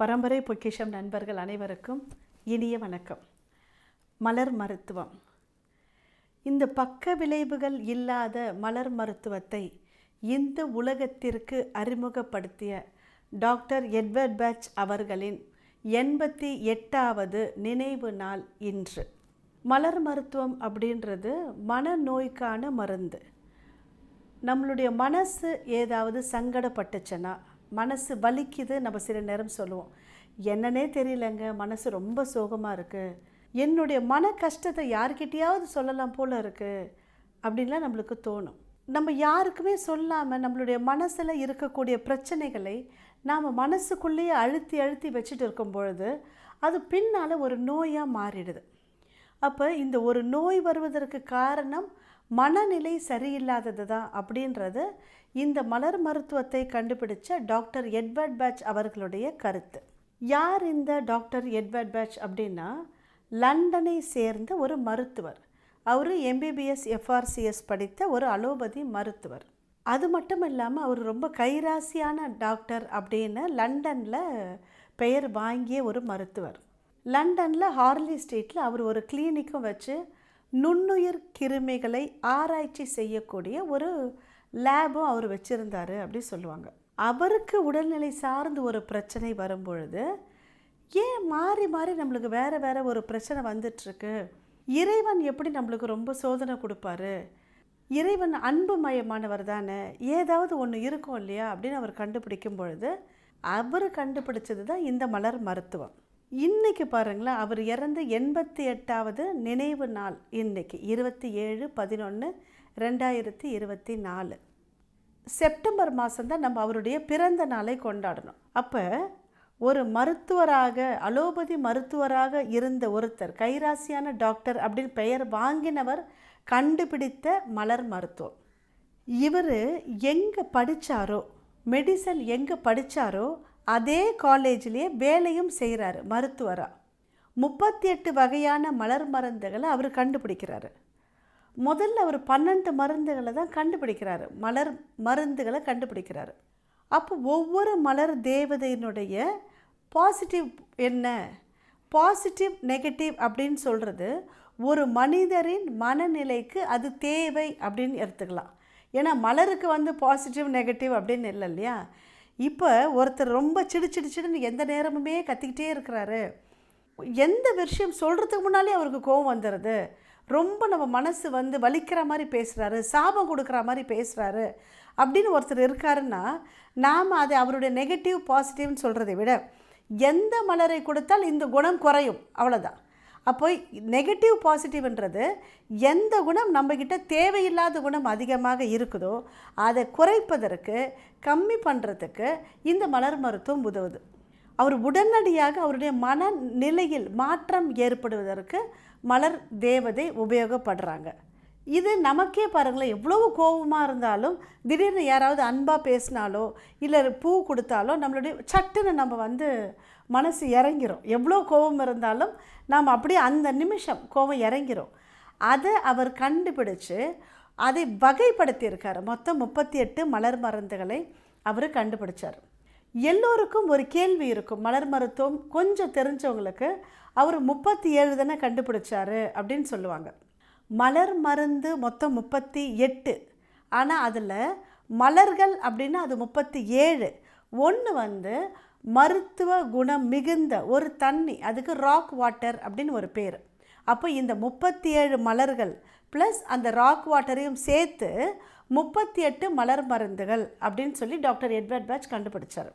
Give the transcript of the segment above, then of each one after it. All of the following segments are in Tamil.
பரம்பரை பொக்கிஷம் நண்பர்கள் அனைவருக்கும் இனிய வணக்கம். மலர் மருத்துவம். இந்த பக்க விளைவுகள் இல்லாத மலர் மருத்துவத்தை இந்த உலகத்திற்கு அறிமுகப்படுத்திய டாக்டர் எட்வர்ட் பேட்ச் அவர்களின் எண்பத்தி எட்டாவது நினைவு நாள் இன்று. மலர் மருத்துவம் அப்படின்றது மனநோய்க்கான மருந்து. நம்மளுடைய மனசு ஏதாவது சங்கடப்பட்டுச்சுன்னா மனசு வலிக்குது நம்ம சில நேரம் சொல்லுவோம். என்னன்னே தெரியலங்க மனசு ரொம்ப சோகமாக இருக்குது என்னுடைய மன கஷ்டத்தை யார்கிட்டயாவது சொல்லலாம் போல் இருக்குது அப்படின்லாம் நம்மளுக்கு தோணும். நம்ம யாருக்குமே சொல்லாமல் நம்மளுடைய மனசில் இருக்கக்கூடிய பிரச்சனைகளை நாம் மனசுக்குள்ளேயே அழுத்தி அழுத்தி வச்சுட்டு இருக்கும் பொழுது அது பின்னால் ஒரு நோயாக மாறிடுது. அப்போ இந்த ஒரு நோய் வருவதற்கு காரணம் மனநிலை சரியில்லாதது தான் அப்படின்றது இந்த மலர் மருத்துவத்தை கண்டுபிடிச்ச டாக்டர் எட்வர்ட் பேட்ச் அவர்களுடைய கருத்து. யார் இந்த டாக்டர் எட்வர்ட் பேட்ச் அப்படின்னா லண்டனை சேர்ந்த ஒரு மருத்துவர். அவர் எம்பிபிஎஸ் எஃப்ஆர்சிஎஸ் படித்த ஒரு அலோபதி மருத்துவர். அது மட்டும் இல்லாமல் அவர் ரொம்ப கைராசியான டாக்டர் அப்படின்னு லண்டனில் பெயர் வாங்கிய ஒரு மருத்துவர். லண்டனில் ஹார்லி ஸ்ட்ரீட்டில் அவர் ஒரு கிளினிக்கும் வச்சு நுண்ணுயிர் கிருமிகளை ஆராய்ச்சி செய்யக்கூடிய ஒரு லேபும் அவர் வச்சுருந்தாரு அப்படி சொல்லுவாங்க. அவருக்கு உடல்நிலை சார்ந்து ஒரு பிரச்சனை வரும்பொழுது ஏன் மாறி மாறி நம்மளுக்கு வேறு வேறு ஒரு பிரச்சனை வந்துட்டுருக்கு? இறைவன் எப்படி நம்மளுக்கு ரொம்ப சோதனை கொடுப்பாரு? இறைவன் அன்பு மயமானவர் தானே? ஏதாவது ஒன்று இருக்கும் இல்லையா? அப்படின்னு அவர் கண்டுபிடிக்கும் பொழுது அவர் கண்டுபிடிச்சது தான் இந்த மலர் மருத்துவம். இன்றைக்கி பாருங்களேன் அவர் இறந்து எண்பத்தி எட்டாவது நினைவு நாள். இன்றைக்கி இருபத்தி ஏழு பதினொன்று ரெண்டாயிரத்தி இருபத்தி நாலு. செப்டம்பர் மாதம்தான் நம்ம அவருடைய பிறந்த நாளை கொண்டாடணும். அப்போ ஒரு மருத்துவராக அலோபதி மருத்துவராக இருந்த ஒருத்தர் கைராசியான டாக்டர் அப்படின்னு பெயர் வாங்கினவர் கண்டுபிடித்த மலர் மருத்துவம். இவர் எங்கே படித்தாரோ மெடிசன் எங்கே படித்தாரோ அதே காலேஜ்லேயே வேலையும் செய்கிறாரு மருத்துவராக முப்பத்தி எட்டு வகையான மலர் மருந்துகளை அவர் கண்டுபிடிக்கிறாரு. முதல்ல அவர் பன்னெண்டு மருந்துகளை தான் கண்டுபிடிக்கிறாரு. மலர் மருந்துகளை கண்டுபிடிக்கிறாரு. அப்போ ஒவ்வொரு மலர் தேவதையினுடைய பாசிட்டிவ் என்ன? பாசிட்டிவ் நெகட்டிவ் அப்படின்னு சொல்கிறது ஒரு மனிதரின் மனநிலைக்கு அது தேவை அப்படின்னு எடுத்துக்கலாம். ஏன்னா மலருக்கு வந்து பாசிட்டிவ் நெகட்டிவ் அப்படின்னு இல்லை இல்லையா? இப்போ ஒருத்தர் ரொம்ப சிடு சிடு சிடுன்னு எந்த நேரமுமே கத்திக்கிட்டே இருக்கிறாரு. எந்த விஷயம் சொல்கிறதுக்கு முன்னாலே அவருக்கு கோவம் வந்துடுது ரொம்ப நம்ம மனசு வந்து வலிக்கிற மாதிரி பேசுகிறாரு சாபம் கொடுக்குற மாதிரி பேசுகிறாரு அப்படின்னு ஒருத்தர் இருக்காருன்னா நாம் அதை அவருடைய நெகட்டிவ் பாசிட்டிவ்னு சொல்கிறதை விட எந்த மலரை கொடுத்தால் இந்த குணம் குறையும் அவ்வளோதான் அப்போ நெகட்டிவ் பாசிட்டிவ்ன்றது எந்த குணம் நம்மக்கிட்ட தேவையில்லாத குணம் அதிகமாக இருக்குதோ அதை குறைப்பதற்கு கம்மி பண்ணுறதுக்கு இந்த மலர் மருத்துவம் உதவுது. அவர் உடனடியாக அவருடைய மனநிலையில் மாற்றம் ஏற்படுவதற்கு மலர் தேவதை உபயோகப்படுறாங்க. இது நமக்கே பாருங்களேன் எவ்வளவு கோபமாக இருந்தாலும் திடீர்னு யாராவது அன்பாக பேசினாலோ இல்லை பூ கொடுத்தாலோ நம்மளுடைய சட்டுன்னு நம்ம வந்து மனசு இறங்கிரும். எவ்வளோ கோபம் இருந்தாலும் நாம் அப்படியே அந்த நிமிஷம் கோபம் இறங்கிரும். அதை அவர் கண்டுபிடிச்சு அதை வகைப்படுத்தியிருக்கார். மொத்தம் முப்பத்தி எட்டு மலர் மருந்துகளை அவர் கண்டுபிடிச்சார். எல்லோருக்கும் ஒரு கேள்வி இருக்கும். மலர் மருத்துவம் கொஞ்சம் தெரிஞ்சவங்களுக்கு அவர் முப்பத்தி ஏழு தானே கண்டுபிடிச்சாரு அப்படின்னு சொல்லுவாங்க. மலர் மருந்து மொத்தம் முப்பத்தி எட்டு ஆனால் அதில் மலர்கள் அப்படின்னா அது முப்பத்தி ஏழு ஒன்று வந்து மருத்துவ குணம் மிகுந்த ஒரு தண்ணி அதுக்கு ராக் வாட்டர் அப்படின்னு ஒரு பேர். அப்போ இந்த முப்பத்தி ஏழு மலர்கள் ப்ளஸ் அந்த ராக் வாட்டரையும் சேர்த்து முப்பத்தி எட்டு மலர் மருந்துகள் அப்படின்னு சொல்லி டாக்டர் எட்வர்ட் பேட்ச் கண்டுபிடிச்சார்.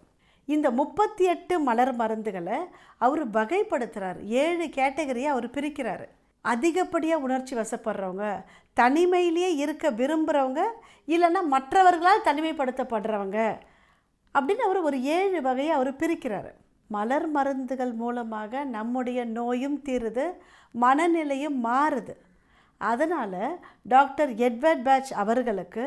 இந்த முப்பத்தி எட்டு மலர் மருந்துகளை அவர் வகைப்படுத்துகிறார் ஏழு கேட்டகரியை அவர் பிரிக்கிறார். அதிகப்படியாக உணர்ச்சி வசப்படுறவங்க தனிமையிலேயே இருக்க விரும்புகிறவங்க இல்லைன்னா மற்றவர்களால் தனிமைப்படுத்தப்படுறவங்க அப்படின்னு அவர் ஒரு ஏழு வகையை அவர் பிரிக்கிறார். மலர் மருந்துகள் மூலமாக நம்முடைய நோயும் தீருது மனநிலையும் மாறுது. அதனால் டாக்டர் எட்வர்ட் பேட்ச் அவர்களுக்கு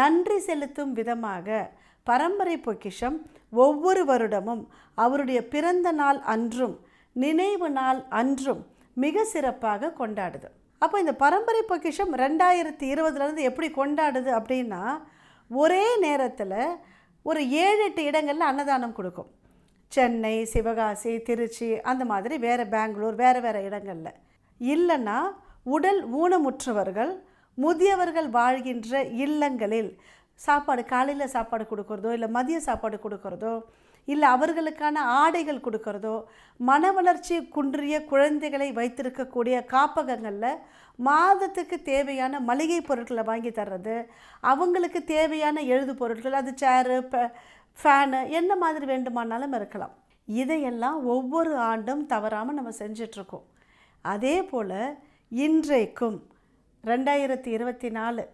நன்றி செலுத்தும் விதமாக பரம்பரை பொக்கிஷம் ஒவ்வொரு வருடமும் அவருடைய பிறந்த நாள் அன்றும் நினைவு நாள் அன்றும் மிக சிறப்பாக கொண்டாடுது. அப்போ இந்த பரம்பரை பொக்கிஷம் ரெண்டாயிரத்தி இருபதுலேருந்து எப்படி கொண்டாடுது அப்படின்னா ஒரே நேரத்தில் ஒரு ஏழு எட்டு இடங்களில் அன்னதானம் கொடுக்கும். சென்னை சிவகாசி திருச்சி அந்த மாதிரி வேறு பெங்களூர் வேறு வேறு இடங்களில். இல்லைன்னா உடல் ஊனமுற்றவர்கள் முதியவர்கள் வாழ்கின்ற இல்லங்களில் சாப்பாடு காலையில் சாப்பாடு கொடுக்குறதோ இல்லை மதிய சாப்பாடு கொடுக்குறதோ இல்லை அவர்களுக்கான ஆடைகள் கொடுக்கறதோ மன வளர்ச்சி குன்றிய குழந்தைகளை வைத்திருக்கக்கூடிய காப்பகங்களில் மாதத்துக்கு தேவையான மளிகை பொருட்களை வாங்கி தர்றது அவங்களுக்கு தேவையான எழுது பொருட்கள் அது சேரு ஃபேனு என்ன மாதிரி வேண்டுமானாலும் இருக்கலாம். இதையெல்லாம் ஒவ்வொரு ஆண்டும் தவறாமல் நம்ம செஞ்சிட்ருக்கோம். அதே போல் இன்றைக்கும் ரெண்டாயிரத்தி இருபத்தி நாலு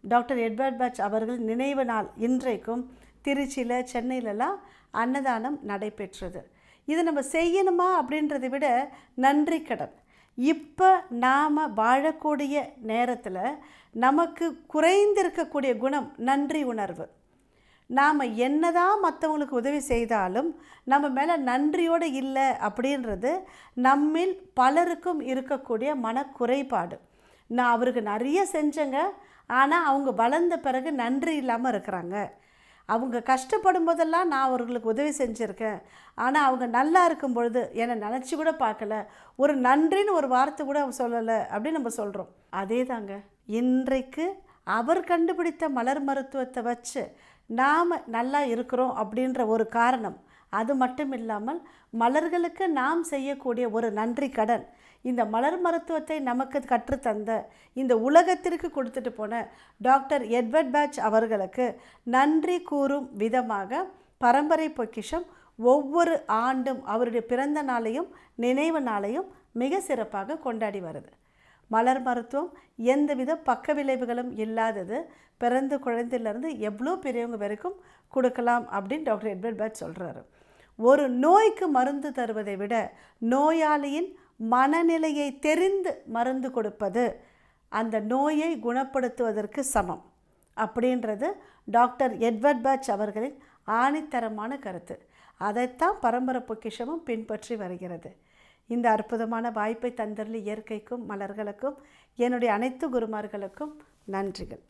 டாக்டர் எட்வர்ட் பட்ச் அவர்கள் நினைவு நாள் இன்றைக்கும் திருச்சியில் சென்னையிலலாம் அன்னதானம் நடைபெற்றது. இது நம்ம செய்யணுமா அப்படின்றத விட நன்றி கடன். இப்போ நாம் வாழக்கூடிய நேரத்தில் நமக்கு குறைந்திருக்கக்கூடிய குணம் நன்றி உணர்வு. நாம் என்னதான் மற்றவங்களுக்கு உதவி செய்தாலும் நம்ம மேலே நன்றியோடு இல்லை அப்படின்றது நம்மில் பலருக்கும் இருக்கக்கூடிய மனக்குறைபாடு. நான் அவருக்கு நிறைய செஞ்சேங்க. ஆனால் அவங்க வளர்ந்த பிறகு நன்றி இல்லாமல் இருக்கிறாங்க. அவங்க கஷ்டப்படும் போதெல்லாம் நான் அவர்களுக்கு உதவி செஞ்சுருக்கேன். ஆனால் அவங்க நல்லா இருக்கும் பொழுது என்னை நினச்சி கூட பார்க்கல. ஒரு நன்றின்னு ஒரு வார்த்தை கூட சொல்லலை அப்படின்னு நம்ம சொல்கிறோம் அதே தாங்க இன்றைக்கு அவர் கண்டுபிடித்த மலர் மருத்துவத்தை வச்சு நாம் நல்லா இருக்கிறோம் அப்படின்ற ஒரு காரணம். அது மட்டும் இல்லாமல் மலர்களுக்கு நாம் செய்யக்கூடிய ஒரு நன்றி கடன். இந்த மலர் மருத்துவத்தை நமக்கு கற்றுத்தந்த இந்த உலகத்திற்கு கொடுத்துட்டு போன டாக்டர் எட்வர்ட் பேட்ச் அவர்களுக்கு நன்றி கூறும் விதமாக பரம்பரை பொக்கிஷம் ஒவ்வொரு ஆண்டும் அவருடைய பிறந்த நாளையும் நினைவு நாளையும் மிக சிறப்பாக கொண்டாடி வருது. மலர் மருத்துவம் எந்தவித பக்க விளைவுகளும் இல்லாதது. பிறந்த குழந்தையிலேருந்து எவ்வளோ பெரியவங்க வரைக்கும் கொடுக்கலாம் அப்படின்னு டாக்டர் எட்வர்ட் பேட்ச் சொல்கிறாரு ஒரு நோய்க்கு மருந்து தருவதை விட நோயாளியின் மனநிலையை தெரிந்து மருந்து கொடுப்பது அந்த நோயை குணப்படுத்துவதற்கு சமம் அப்படின்றது டாக்டர் எட்வர்ட் பேட்ச் அவர்களின் ஆணித்தரமான கருத்து. அதைத்தான் பரம்பரை பொக்கிஷமும் பின்பற்றி வருகிறது. இந்த அற்புதமான வாய்ப்பை தந்தருளி இயற்கைக்கும் மலர்களுக்கும் என்னுடைய அனைத்து குருமார்களுக்கும் நன்றிகள்.